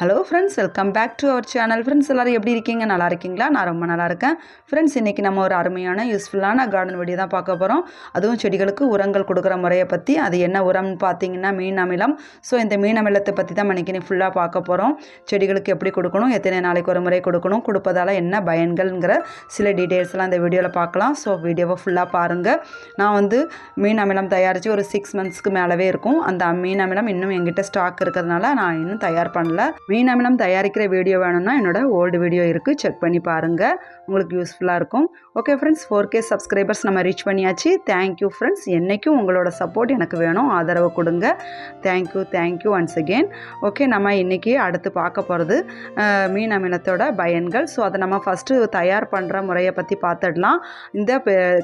Hello friends welcome back to our channel friends எல்லோரும் எப்படி இருக்கீங்க? நல்லா இருக்கீங்களா? நான் ரொம்ப நல்லா இருக்கேன். ஃப்ரெண்ட்ஸ் இன்றைக்கி நம்ம ஒரு அருமையான யூஸ்ஃபுல்லான கார்டன் வீடியோ தான் பார்க்க போகிறோம் அதுவும் செடிகளுக்கு உரங்கள் கொடுக்குற முறையை பற்றி அது என்ன உரம்னு பார்த்தீங்கன்னா மீன் அமிலம். ஸோ இந்த மீன் அமிலத்தை பற்றி தான் இன்னைக்கு ஃபுல்லாக பார்க்க போகிறோம் செடிகளுக்கு எப்படி கொடுக்கணும்? எத்தனை நாளைக்கு ஒரு முறை கொடுக்கணும்? கொடுப்பதால் என்ன பயன்கள்ங்கிற சில டீட்டெயில்ஸ்லாம் இந்த வீடியோவில் பார்க்கலாம். ஸோ வீடியோவை ஃபுல்லாக பாருங்கள் நான் வந்து மீன் அமிலம் தயாரித்து ஒரு சிக்ஸ் மந்த்ஸ்க்கு மேலவே இருக்கும். அந்த மீன் அமிலம் இன்னும் எங்கிட்ட ஸ்டாக் இருக்கிறதுனால நான் இன்னும் தயார் பண்ணல. மீன் அமிலம் தயாரிக்கிற வீடியோ வேணும்னா என்னோட ஓல்டு வீடியோ இருக்குது செக் பண்ணி பாருங்கள் உங்களுக்கு யூஸ்ஃபுல்லாக இருக்கும். Okay friends four K subscribers நம்ம ரீச் பண்ணியாச்சு. தேங்க்யூ ஃப்ரெண்ட்ஸ் என்றைக்கும் உங்களோட சப்போர்ட் எனக்கு வேணும். ஆதரவு கொடுங்க. Thank you thank you once again okay நம்ம இன்றைக்கி அடுத்து பார்க்க போகிறது மீன் அமிலத்தோட பயன்கள். ஸோ அதை நம்ம ஃபஸ்ட்டு தயார் பண்ணுற முறையை பற்றி பார்த்துடலாம். இந்த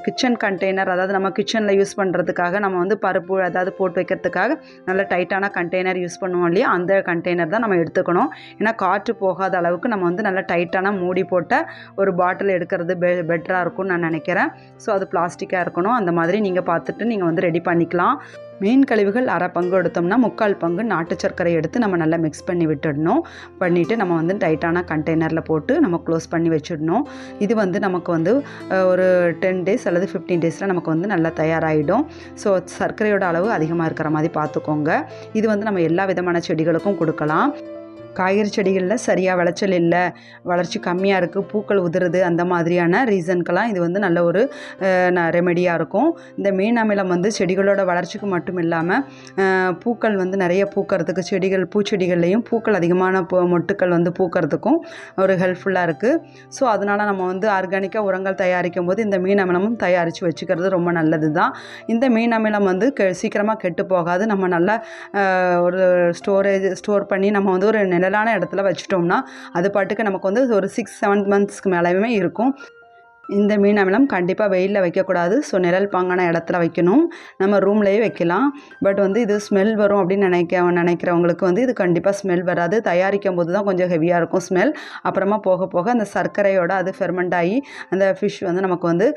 கிச்சன் கண்டெய்னர் அதாவது நம்ம கிச்சனில் யூஸ் பண்ணுறதுக்காக நம்ம வந்து பருப்பு அதாவது போட்டு வைக்கிறதுக்காக நல்ல டைட்டான கண்டெய்னர் யூஸ் பண்ணுவோம் இல்லையா? அந்த கண்டெய்னர் தான் நம்ம எடுத்து எடுத்துக்கணும். ஏன்னா காற்று போகாத அளவுக்கு நம்ம வந்து நல்லா டைட்டான மூடி போட்ட ஒரு பாட்டில் எடுக்கிறது பெ பெட்டராக இருக்கும்னு நான் நினைக்கிறேன். ஸோ அது பிளாஸ்டிக்காக இருக்கணும். அந்த மாதிரி நீங்கள் பார்த்துட்டு நீங்கள் வந்து ரெடி பண்ணிக்கலாம். மீன் கழிவுகள் அரை பங்கு எடுத்தோம்னா முக்கால் பங்கு நாட்டு சர்க்கரை எடுத்து நம்ம நல்லா மிக்ஸ் பண்ணி விட்டுடணும். பண்ணிவிட்டு நம்ம வந்து டைட்டான கண்டெய்னரில் போட்டு நம்ம க்ளோஸ் பண்ணி வச்சிடணும். இது வந்து நமக்கு வந்து ஒரு டென் டேஸ் அல்லது ஃபிஃப்டீன் டேஸில் நமக்கு வந்து நல்லா தயாராகிடும் ஸோ சர்க்கரையோட அளவு அதிகமாக இருக்கிற மாதிரி பார்த்துக்கோங்க. இது வந்து நம்ம எல்லா விதமான செடிகளுக்கும் கொடுக்கலாம். காய்கறி செடிகளில் சரியாக விளைச்சல் இல்லை வளர்ச்சி கம்மியாக இருக்குது பூக்கள் உதிருது அந்த மாதிரியான ரீசனுக்கெல்லாம் இது வந்து நல்ல ஒரு ரெமெடியாக இருக்கும். இந்த மீன் அமிலம் வந்து செடிகளோட வளர்ச்சிக்கு மட்டும் இல்லாமல் பூக்கள் வந்து நிறைய பூக்கிறதுக்கு செடிகள் பூச்செடிகள்லேயும் பூக்கள் அதிகமான பூ மொட்டுக்கள் வந்து பூக்கிறதுக்கும் ஒரு ஹெல்ப்ஃபுல்லாக இருக்குது ஸோ அதனால் நம்ம வந்து ஆர்கானிக்காக உரங்கள் தயாரிக்கும் போது இந்த மீன் அமிலமும் தயாரித்து வச்சுக்கிறது ரொம்ப நல்லது தான் இந்த மீன் அமிலம் வந்து கெ சீக்கிரமாக கெட்டு போகாது. நம்ம நல்லா ஒரு ஸ்டோரேஜ் ஸ்டோர் பண்ணி நம்ம வந்து ஒரு ஜென்ரலான இடத்துல வச்சுட்டோம்னா அது பாட்டுக்கு நமக்கு வந்து ஒரு சிக்ஸ் செவன் மந்த்ஸ்க்கு மேலேயுமே இருக்கும். இந்த மீன் அமிலம் கண்டிப்பாக வெயிலில் வைக்கக்கூடாது. ஸோ நிழல் பாங்கான இடத்துல வைக்கணும். நம்ம ரூம்லேயே வைக்கலாம். பட் வந்து இது ஸ்மெல் வரும் அப்படின்னு நினைக்க நினைக்கிறவங்களுக்கு வந்து இது கண்டிப்பாக ஸ்மெல் வராது. தயாரிக்கும் போது தான் கொஞ்சம் ஹெவியாக இருக்கும் ஸ்மெல் அப்புறமா போக போக அந்த சர்க்கரையோட அது ஃபெர்மெண்ட் ஆகி அந்த ஃபிஷ் வந்து நமக்கு வந்து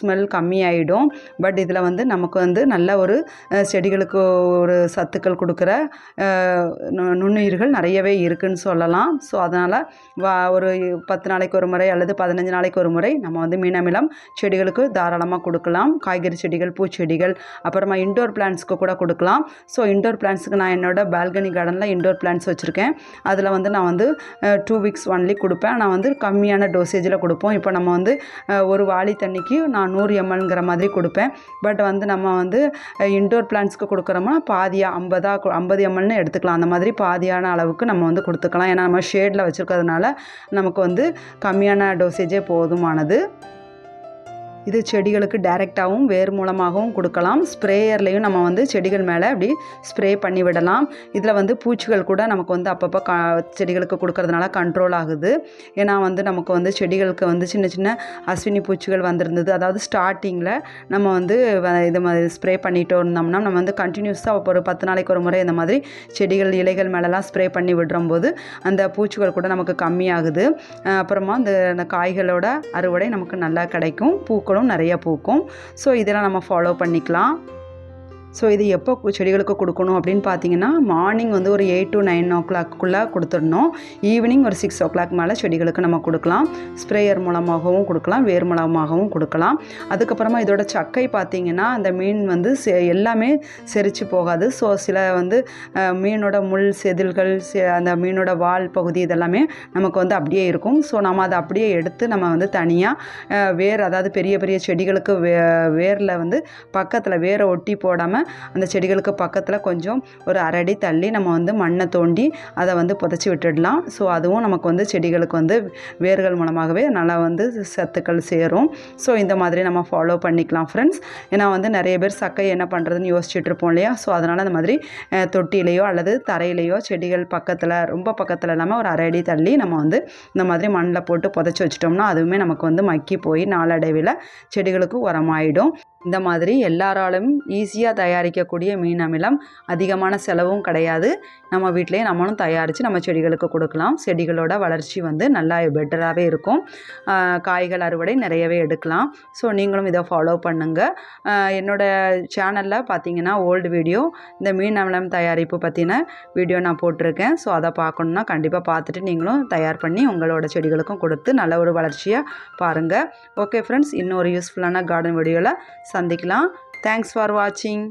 ஸ்மெல் கம்மியாயிடும். பட் இதில் வந்து நமக்கு வந்து நல்ல ஒரு செடிகளுக்கு ஒரு சத்துக்கள் கொடுக்குற நு- நுண்ணுயிர்கள் நிறையவே இருக்குன்னு சொல்லலாம். ஸோ அதனால் வா ஒரு பத்து நாளைக்கு ஒரு முறை அல்லது பதினஞ்சு நாளைக்கு ஒரு முறை நம்ம நம்ம வந்து மீனமிலம் செடிகளுக்கு தாராளமாக கொடுக்கலாம். காய்கறி செடிகள் பூச்செடிகள் அப்புறமா இண்டோர் பிளான்ஸ்க்கு கூட கொடுக்கலாம். ஸோ இண்டோர் பிளான்ஸுக்கு நான் என்னோட பால்கனி கார்டனில் இண்டோர் பிளான்ஸ் வச்சுருக்கேன். அதில் வந்து நான் வந்து டூ வீக்ஸ் ஒன்லி கொடுப்பேன். நான் வந்து கம்மியான டோசேஜில் கொடுப்போம். இப்போ நம்ம வந்து ஒரு வாளி தண்ணிக்கு நான் நூறு எம்எல்ங்கிற மாதிரி கொடுப்பேன். பட் வந்து நம்ம வந்து இண்டோர் பிளான்ஸ்க்கு கொடுக்குறோம்னா பாதியாக ஐம்பதாக ஐம்பது எம்எல்னு எடுத்துக்கலாம். அந்த மாதிரி பாதியான அளவுக்கு நம்ம வந்து கொடுத்துக்கலாம். ஏன்னா நம்ம ஷேடில் வச்சுருக்கிறதுனால நமக்கு வந்து கம்மியான டோசேஜே போதுமானது. 습 இது செடிகளுக்கு டைரெக்டாகவும் வேர் மூலமாகவும் கொடுக்கலாம். ஸ்ப்ரேயர்லேயும் நம்ம வந்து செடிகள் மேலே அப்படி ஸ்ப்ரே பண்ணி விடலாம். இதில் வந்து பூச்சிகள் கூட நமக்கு வந்து அப்பப்போ க செடிகளுக்கு கொடுக்கறதுனால கண்ட்ரோல் ஆகுது. ஏன்னா வந்து நமக்கு வந்து செடிகளுக்கு வந்து சின்ன சின்ன அஸ்வினி பூச்சிகள் வந்திருந்தது. அதாவது ஸ்டார்டிங்கில் நம்ம வந்து வ- இது மாதிரி ஸ்ப்ரே பண்ணிட்டு இருந்தோம்னா நம்ம வந்து கண்டினியூஸாக ஒரு பத்து நாளைக்கு ஒரு முறை இந்த மாதிரி செடிகள் இலைகள் மேலெலாம் ஸ்ப்ரே பண்ணி விடுறம்போது அந்த பூச்சிகள் கூட நமக்கு கம்மியாகுது. அப்புறமா அந்த அந்த காய்களோட அறுவடை நமக்கு நல்லா கிடைக்கும். பூக்களும் நிறைய பூக்கும். ஸோ இதெல்லாம் நம்ம ஃபாலோ பண்ணிக்கலாம். ஸோ இது எப்போ செடிகளுக்கு கொடுக்கணும் அப்படின்னு பார்த்தீங்கன்னா மார்னிங் வந்து ஒரு எயிட் டு நைன் ஓ கிளாக்குள்ளே கொடுத்துடணும். ஈவினிங் ஒரு சிக்ஸ் ஓ கிளாக் மேலே செடிகளுக்கு நம்ம கொடுக்கலாம். ஸ்ப்ரேயர் மூலமாகவும் கொடுக்கலாம் வேர் மூலமாகவும் கொடுக்கலாம். அதுக்கப்புறமா இதோட சக்கை பார்த்தீங்கன்னா அந்த மீன் வந்து செ- எல்லாமே செரிச்சு போகாது. ஸோ சில வந்து மீனோட முள் செதில்கள் அந்த மீனோட வால் பகுதி இதெல்லாமே நமக்கு வந்து அப்படியே இருக்கும். ஸோ நம்ம அதை அப்படியே எடுத்து நம்ம வந்து தனியாக வேர் அதாவது பெரிய பெரிய செடிகளுக்கு வே வேரில் வந்து பக்கத்தில் வேரை ஒட்டி போடாமல் அந்த செடிகளுக்கு பக்கத்தில் கொஞ்சம் ஒரு அரடி தள்ளி நம்ம வந்து மண்ணை தோண்டி அதை வந்து புதைச்சி விட்டுடலாம். ஸோ அதுவும் நமக்கு வந்து செடிகளுக்கு வந்து வேர்கள் மூலமாகவே நல்லா வந்து சத்துக்கள் சேரும். ஸோ இந்த மாதிரி நம்ம ஃபாலோ பண்ணிக்கலாம் ஃப்ரெண்ட்ஸ் ஏன்னா வந்து நிறைய பேர் சக்கை என்ன பண்ணுறதுன்னு யோசிச்சுட்டு இருப்போம் இல்லையா? ஸோ அதனால் அந்த மாதிரி தொட்டியிலையோ அல்லது தரையிலையோ செடிகள் பக்கத்தில் ரொம்ப பக்கத்தில் இல்லாமல் ஒரு அரை அடி தள்ளி நம்ம வந்து இந்த மாதிரி மண்ணில் போட்டு புதைச்சி வச்சிட்டோம்னா அதுவுமே நமக்கு வந்து மக்கி போய் நாளடைவில் செடிகளுக்கு உரமாயிடும். இந்த மாதிரி எல்லாராலும் ஈஸியாக தயாரிக்கக்கூடிய மீன் அமிலம் அதிகமான செலவும் கிடையாது. நம்ம வீட்டிலேயே நம்மளும் தயாரித்து நம்ம செடிகளுக்கு கொடுக்கலாம். செடிகளோட வளர்ச்சி வந்து நல்லா பெட்டராகவே இருக்கும். காய்கள் அறுவடை நிறையவே எடுக்கலாம். ஸோ நீங்களும் இதை ஃபாலோ பண்ணுங்கள் என்னோடய சேனலில் பார்த்தீங்கன்னா ஓல்டு வீடியோ இந்த மீன் அமிலம் தயாரிப்பு பற்றின வீடியோ நான் போட்டிருக்கேன். ஸோ அதை பார்க்கணுன்னா கண்டிப்பாக பார்த்துட்டு நீங்களும் தயார் பண்ணி உங்களோட செடிகளுக்கும் கொடுத்து நல்ல ஒரு வளர்ச்சியாக பாருங்கள் ஓகே ஃப்ரெண்ட்ஸ் இன்னொரு யூஸ்ஃபுல்லான கார்டன் வீடியோவில் சந்திக்கலாம் தேங்க்ஸ் ஃபார் வாட்சிங்